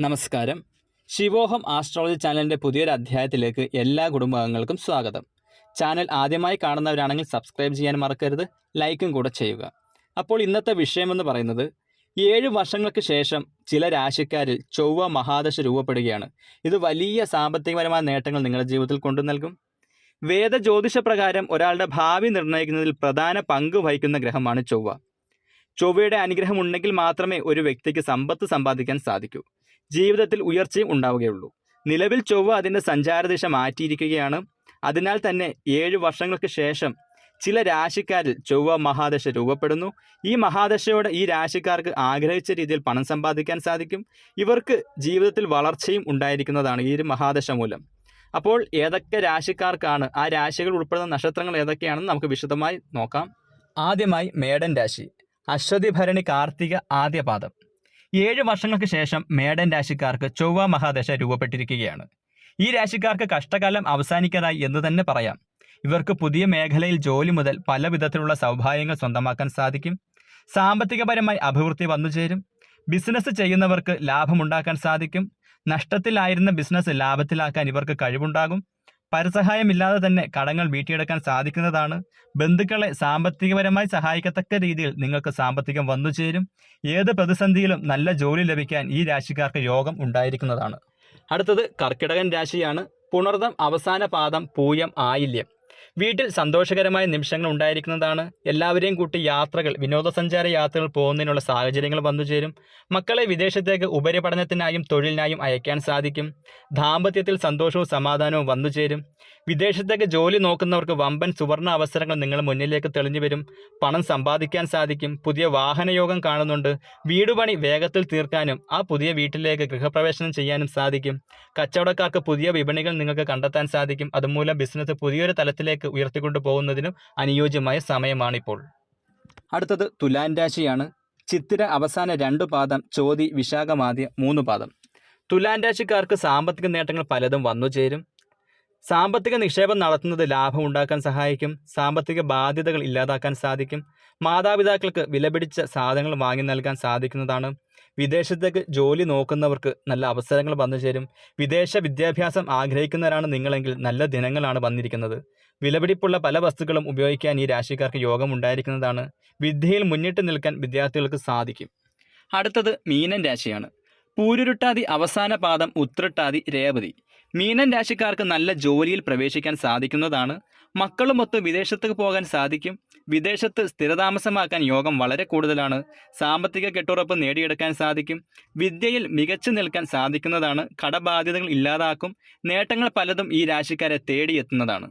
നമസ്കാരം. ശിവോഹം ആസ്ട്രോളജി ചാനലിന്റെ പുതിയൊരു അധ്യായത്തിലേക്ക് എല്ലാ കുടുംബാംഗങ്ങൾക്കും സ്വാഗതം. ചാനൽ ആദ്യമായി കാണുന്നവരാണെങ്കിൽ സബ്സ്ക്രൈബ് ചെയ്യാൻ മറക്കരുത് ലൈക്കും കൂടെ ചെയ്യുക. അപ്പോൾ ഇന്നത്തെ വിഷയമെന്ന് പറയുന്നത് ഏഴ് വർഷങ്ങൾക്ക് ശേഷം ചില രാശിക്കാരിൽ ചൊവ്വ മഹാദശ രൂപപ്പെടുകയാണ്. ഇത് വലിയ സാമ്പത്തികപരമായ നേട്ടങ്ങൾ നിങ്ങളുടെ ജീവിതത്തിൽ കൊണ്ടു നൽകും. വേദ ജ്യോതിഷ പ്രകാരം ഒരാളുടെ ഭാവി നിർണയിക്കുന്നതിൽ പ്രധാന പങ്ക് വഹിക്കുന്ന ഗ്രഹമാണ് ചൊവ്വ. ചൊവ്വയുടെ അനുഗ്രഹം ഉണ്ടെങ്കിൽ മാത്രമേ ഒരു വ്യക്തിക്ക് സമ്പത്ത് സമ്പാദിക്കാൻ സാധിക്കൂ. ജീവിതത്തിൽ ഉയർച്ചയും ഉണ്ടാവുകയുള്ളൂ. നിലവിൽ ചൊവ്വ അതിന്റെ സഞ്ചാരദിശ മാറ്റിയിരിക്കുകയാണ്. അതിനാൽ തന്നെ ഏഴ് വർഷങ്ങൾക്ക് ശേഷം ചില രാശിക്കാരിൽ ചൊവ്വ മഹാദശ രൂപപ്പെടുന്നു. ഈ മഹാദശയോടെ ഈ രാശിക്കാർക്ക് ആഗ്രഹിച്ച രീതിയിൽ പണം സമ്പാദിക്കാൻ സാധിക്കും. ഇവർക്ക് ജീവിതത്തിൽ വളർച്ചയും ഉണ്ടായിരിക്കുന്നതാണ് ഈ ഒരു മഹാദശ മൂലം. അപ്പോൾ ഏതൊക്കെ രാശിക്കാർക്കാണ് ആ രാശികൾ ഉൾപ്പെടുന്ന നക്ഷത്രങ്ങൾ ഏതൊക്കെയാണെന്ന് നമുക്ക് വിശദമായി നോക്കാം. ആദ്യമായി മേടൻ രാശി അശ്വതി ഭരണി കാർത്തിക ആദ്യ പാദം ഏഴ് വർഷങ്ങൾക്ക് ശേഷം മേടൻ രാശിക്കാർക്ക് ചൊവ്വ മഹാദശ രൂപപ്പെട്ടിരിക്കുകയാണ്. ഈ രാശിക്കാർക്ക് കഷ്ടകാലം അവസാനിക്കാതായി എന്ന് തന്നെ പറയാം. ഇവർക്ക് പുതിയ മേഖലയിൽ ജോലി മുതൽ പല വിധത്തിലുള്ള സൗഭാഗ്യങ്ങൾ സ്വന്തമാക്കാൻ സാധിക്കും. സാമ്പത്തികപരമായി അഭിവൃദ്ധി വന്നുചേരും ബിസിനസ് ചെയ്യുന്നവർക്ക് ലാഭമുണ്ടാക്കാൻ സാധിക്കും. നഷ്ടത്തിലായിരുന്ന ബിസിനസ് ലാഭത്തിലാക്കാൻ ഇവർക്ക് കഴിവുണ്ടാകും. പരസഹായമില്ലാതെ തന്നെ കടങ്ങൾ വീട്ടിയെടുക്കാൻ സാധിക്കുന്നതാണ്. ബന്ധുക്കളെ സാമ്പത്തികപരമായി സഹായിക്കത്തക്ക രീതിയിൽ നിങ്ങൾക്ക് സാമ്പത്തികം വന്നു ചേരും. ഏത് പ്രതിസന്ധിയിലും നല്ല ജോലി ലഭിക്കാൻ ഈ രാശിക്കാർക്ക് യോഗം ഉണ്ടായിരിക്കുന്നതാണ്. അടുത്തത് കർക്കിടകൻ രാശിയാണ്. പുണർദം അവസാന പാദം പൂയം ആയില്യം. വീട്ടിൽ സന്തോഷകരമായ നിമിഷങ്ങൾ ഉണ്ടായിരിക്കുന്നതാണ്. എല്ലാവരെയും കൂട്ടി യാത്രകൾ വിനോദസഞ്ചാര യാത്രകൾ പോകുന്നതിനുള്ള സാഹചര്യങ്ങൾ വന്നുചേരും മക്കളെ വിദേശത്തേക്ക് ഉപരിപഠനത്തിനായും തൊഴിലിനായും അയക്കാൻ സാധിക്കും. ദാമ്പത്യത്തിൽ സന്തോഷവും സമാധാനവും വന്നുചേരും വിദേശത്തേക്ക് ജോലി നോക്കുന്നവർക്ക് വമ്പൻ സുവർണ അവസരങ്ങൾ നിങ്ങൾ മുന്നിലേക്ക് തെളിഞ്ഞു വരും. പണം സമ്പാദിക്കാൻ സാധിക്കും. പുതിയ വാഹനയോഗം കാണുന്നുണ്ട്. വീടുപണി വേഗത്തിൽ തീർക്കാനും ആ പുതിയ വീട്ടിലേക്ക് ഗൃഹപ്രവേശനം ചെയ്യാനും സാധിക്കും. കച്ചവടക്കാർക്ക് പുതിയ വിപണികൾ നിങ്ങൾക്ക് കണ്ടെത്താൻ സാധിക്കും. അതുമൂലം ബിസിനസ് പുതിയൊരു തലത്തിലേക്ക് ഉയർത്തിക്കൊണ്ടു പോകുന്നതിനും അനുയോജ്യമായ സമയമാണിപ്പോൾ. അടുത്തത് തുലാൻ രാശിയാണ്. ചിത്തിര അവസാന രണ്ടു പാദം ചോതി വിശാഖമാദ്യ മൂന്ന് പാദം. തുലാൻ രാശിക്കാർക്ക് സാമ്പത്തിക നേട്ടങ്ങൾ പലതും വന്നു ചേരും. സാമ്പത്തിക നിക്ഷേപം നടത്തുന്നത് ലാഭം ഉണ്ടാക്കാൻ സഹായിക്കും സാമ്പത്തിക ബാധ്യതകൾ ഇല്ലാതാക്കാൻ സാധിക്കും മാതാപിതാക്കൾക്ക് വിലപിടിച്ച സാധനങ്ങൾ വാങ്ങി നൽകാൻ സാധിക്കുന്നതാണ്. വിദേശത്തേക്ക് ജോലി നോക്കുന്നവർക്ക് നല്ല അവസരങ്ങൾ വന്നു ചേരും. വിദേശ വിദ്യാഭ്യാസം ആഗ്രഹിക്കുന്നവരാണ് നിങ്ങളെങ്കിൽ നല്ല ദിനങ്ങളാണ് വന്നിരിക്കുന്നത്. വിലപിടിപ്പുള്ള പല വസ്തുക്കളും ഉപയോഗിക്കാൻ ഈ രാശിക്കാർക്ക് യോഗം ഉണ്ടായിരിക്കുന്നതാണ് വിദ്യയിൽ മുന്നിട്ട് നിൽക്കാൻ വിദ്യാർത്ഥികൾക്ക് സാധിക്കും. അടുത്തത് മീനൻ രാശിയാണ്. പൂരുരുട്ടാതി അവസാന പാദം ഉത്രട്ടാതി രേവതി. മീനൻ രാശിക്കാർക്ക് നല്ല ജോലിയിൽ പ്രവേശിക്കാൻ സാധിക്കുന്നതാണ്. മക്കളുമൊത്ത് വിദേശത്തേക്ക് പോകാൻ സാധിക്കും. വിദേശത്ത് സ്ഥിരതാമസമാക്കാൻ യോഗം വളരെ കൂടുതലാണ്. സാമ്പത്തിക കെട്ടുറപ്പ് നേടിയെടുക്കാൻ സാധിക്കും. വിദ്യയിൽ മികച്ചു നിൽക്കാൻ സാധിക്കുന്നതാണ്. കടബാധ്യതകൾ ഇല്ലാതാക്കും. നേട്ടങ്ങൾ പലതും ഈ രാശിക്കാരെ തേടിയെത്തുന്നതാണ്.